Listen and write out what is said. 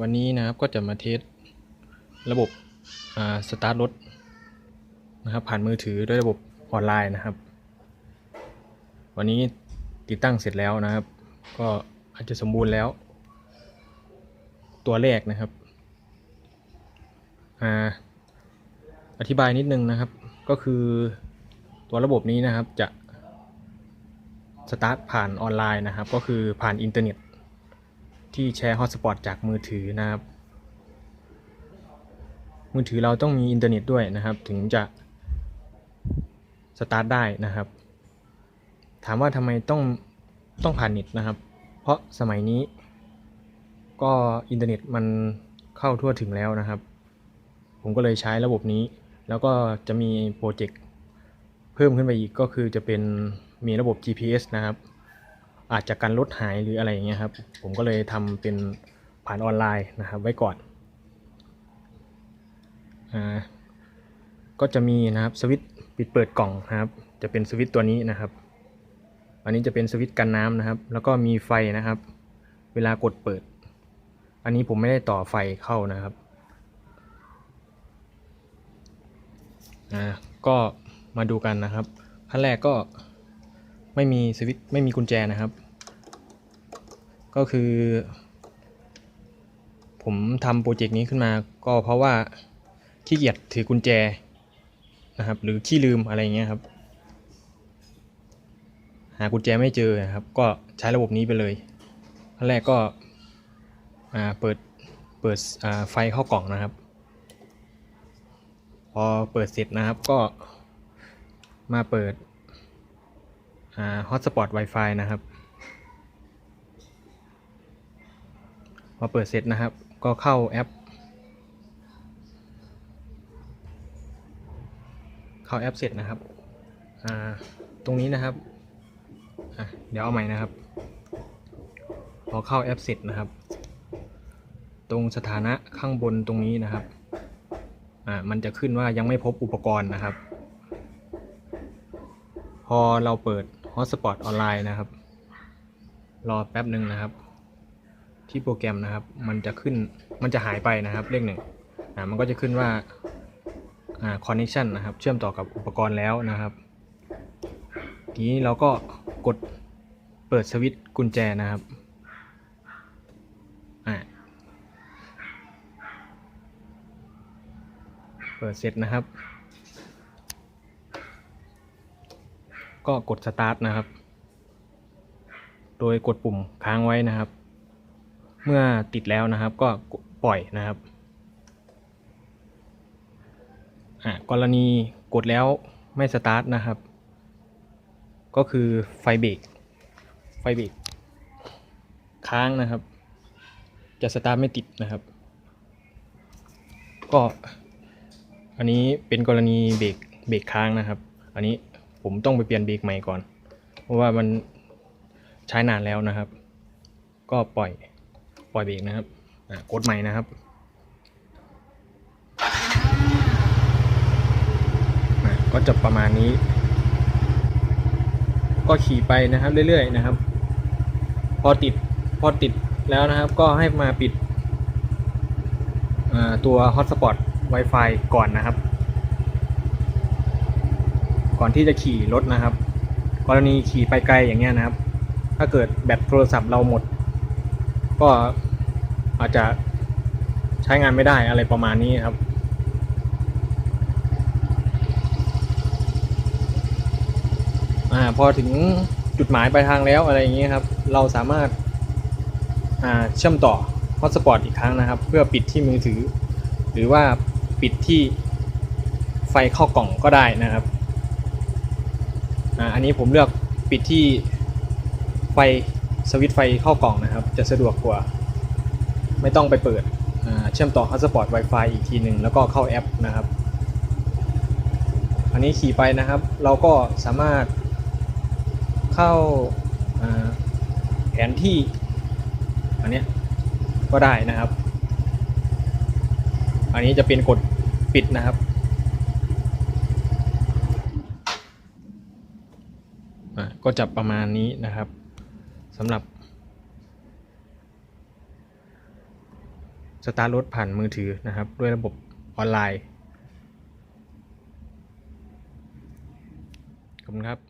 วันนี้นะครับก็จะมาเทสระบบสตาร์ทรถนะครับผ่านมือถือด้วยระบบออนไลน์นะครับ วันนี้ติดตั้งเสร็จแล้วนะครับ ก็อาจจะสมบูรณ์แล้ว ตัวแรกนะครับออธิบายนิดนึงนะครับ ก็คือตัวระบบนี้นะครับจะสตาร์ทผ่านออนไลน์นะครับ ก็คือผ่านอินเทอร์เน็ต ที่แชร์ฮอตสปอตจากมือถือนะครับ มือถือเราต้องมีอินเทอร์เน็ตด้วยนะครับ ถึงจะสตาร์ทได้นะครับ ถามว่าทำไมต้องต้องผ่านเน็ตนะครับ เพราะสมัยนี้ ก็อินเทอร์เน็ตมันเข้าทั่วถึงแล้วนะครับ ผมก็เลยใช้ระบบนี้ แล้วก็จะมีโปรเจกต์เพิ่มขึ้นไปอีกก็คือจะเป็นมีระบบ GPS นะครับ อาจจะกันรถหายหรืออะไรอย่างเงี้ยครับ ผมก็เลยทำเป็นผ่านออนไลน์นะครับ ไว้ก่อนอ่าก็จะมีนะครับสวิตปิดเปิดกล่องนะครับ จะเป็นสวิตตัวนี้นะครับ อันนี้จะเป็นสวิตกันน้ำนะครับ แล้วก็มีไฟนะครับ เวลากดเปิด อันนี้ผมไม่ได้ต่อไฟเข้านะครับอ่าก็มาดูกันนะครับขั้นแรกก็ ไม่มีสวิตช์ไม่มีกุญแจนะครับ ก็คือ ผมทำโปรเจกต์นี้ขึ้นมาก็เพราะว่าขี้เกียจถือกุญแจนะครับ หรือขี้ลืมอะไรเงี้ยครับ หากุญแจไม่เจอครับ ก็ใช้ระบบนี้ไปเลยขั้นแรกก็เปิดเปิดไฟเข้ากล่องนะครับ พอเปิดเสร็จนะครับก็มาเปิด ฮอตสปอต Wi-Fi นะครับพอเปิดเสร็จนะครับ ก็เข้าแอป เข้าแอปเสร็จนะครับ ตรงนี้นะครับ เดี๋ยวเอาใหม่นะครับ พอเข้าแอปเสร็จนะครับ ตรงสถานะข้างบนตรงนี้นะครับ มันจะขึ้นว่ายังไม่พบอุปกรณ์นะครับ พอเราเปิด Hotspot ออนไลน์นะครับ รอแป๊บหนึ่งนะครับ ที่โปรแกรมนะครับ มันจะขึ้นมันจะหายไปนะครับเลขหนึ่งอ่ามันก็จะขึ้นว่าอ่า connection นะครับ เชื่อมต่อกับอุปกรณ์แล้วนะครับ ทีนี้เราก็กดเปิดสวิตช์กุญแจนะครับอ่าเปิดเสร็จนะครับ ก็กดสตาร์ทนะครับ โดยกดปุ่มค้างไว้นะครับ เมื่อติดแล้วนะครับก็ปล่อยนะครับอ่ากรณีกดแล้วไม่สตาร์ทนะครับ ก็คือไฟเบรกไฟเบรกค้างนะครับ จะสตาร์ทไม่ติดนะครับ ก็อันนี้เป็นกรณีเบรกเบรกค้างนะครับ อันนี้ ผมต้องไปเปลี่ยนเบรกใหม่ก่อน เพราะว่ามันใช้นานแล้วนะครับ ก็ปล่อยปล่อยเบรกนะครับกดใหม่นะครับก็จะประมาณนี้ ก็ขี่ไปนะครับเรื่อยๆนะครับ พอติดพอติดแล้วนะครับ ก็ให้มาปิดตัว Hotspot Wi-Fi ก่อนนะครับ ก่อนที่จะขี่รถนะครับ กรณีขี่ไปไกลอย่างเงี้ยนะครับ ถ้าเกิดแบตโทรศัพท์เราหมด ก็อาจจะใช้งานไม่ได้อะไรประมาณนี้ครับอพอถึงจุดหมายปลายทางแล้วอะไรอย่างเงี้ยครับ เราสามารถาเชื่อมต่อฮอตสปอตอีกครั้งนะครับ เพื่อปิดที่มือถือ หรือว่าปิดที่ไฟเข้ากล่องก็ได้นะครับ อ่าอันนี้ผมเลือกปิดที่ไฟสวิตช์ไฟเข้ากล่องนะครับ จะสะดวกกว่า ไม่ต้องไปเปิดเชื่อมต่อ Hotspot Wi-Fi อีกทีหนึ่งแล้วก็เข้าแอปนะครับ อันนี้ขี่ไปนะครับ เราก็สามารถเข้าาแผนที่อันนี้ก็ได้นะครับ อันนี้จะเป็นกดปิดนะครับ อะ ก็จะประมาณนี้นะครับสำหรับสตาร์ทรถผ่านมือถือนะครับ ด้วยระบบออนไลน์ ขอบคุณครับ